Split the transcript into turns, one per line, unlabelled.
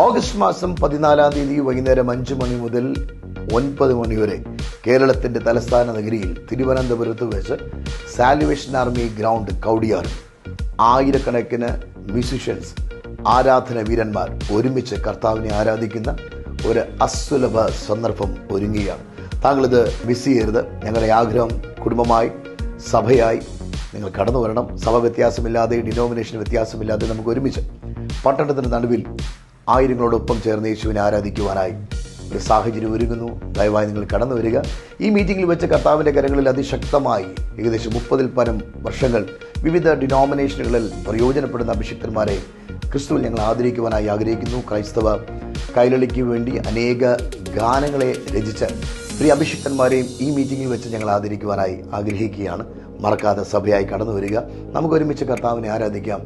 August മാസം പതിനാലാം തീയതി വൈകുന്നേരം അഞ്ച് മണി മുതൽ ഒൻപത് മണി വരെ കേരളത്തിന്റെ തലസ്ഥാന നഗരിയിൽ തിരുവനന്തപുരത്ത് വെച്ച് സാലുവേഷൻ ആർമി ഗ്രൗണ്ട് കൗടിയാർ ആയിരക്കണക്കിന് മ്യൂസിഷ്യൻസ് ആരാധന വീരന്മാർ ഒരുമിച്ച് കർത്താവിനെ ആരാധിക്കുന്ന ഒരു അസുലഭ സന്ദർഭം ഒരുങ്ങുകയാണ്. താങ്കളിത് മിസ് ചെയ്യരുത്. ഞങ്ങളുടെ ആഗ്രഹം കുടുംബമായി സഭയായി നിങ്ങൾ കടന്നു വരണം സഭ വ്യത്യാസമില്ലാതെ ഡിനോമിനേഷൻ വ്യത്യാസമില്ലാതെ നമുക്ക് ഒരുമിച്ച് പട്ടണത്തിന് നടുവിൽ ആയിരങ്ങളോടൊപ്പം ചേർന്ന് യേശുവിനെ ആരാധിക്കുവാനായി. ഒരു സാഹചര്യം ഒരുങ്ങുന്നു. ദയവായി നിങ്ങൾ കടന്നു വരിക. ഈ മീറ്റിംഗിൽ വെച്ച കർത്താവിന്റെ കരങ്ങളിൽ അതിശക്തമായി ഏകദേശം മുപ്പതിൽ പരം വർഷങ്ങൾ വിവിധ ഡിനോമിനേഷനുകളിൽ പ്രയോജനപ്പെടുന്ന അഭിഷിക്തന്മാരെ ക്രിസ്തുവിൽ ഞങ്ങൾ ആദരിക്കുവാനായി ആഗ്രഹിക്കുന്നു. ക്രൈസ്തവ കൈലളിക്ക് വേണ്ടി അനേക ഗാനങ്ങളെ രചിച്ച സ്ത്രീ അഭിഷിക്തന്മാരെയും ഈ മീറ്റിംഗിൽ വെച്ച് ഞങ്ങൾ ആദരിക്കുവാനായി ആഗ്രഹിക്കുകയാണ്. മറക്കാതെ സഭയായി കടന്നു വരിക. നമുക്ക് ഒരുമിച്ച് കർത്താവിനെ ആരാധിക്കാം.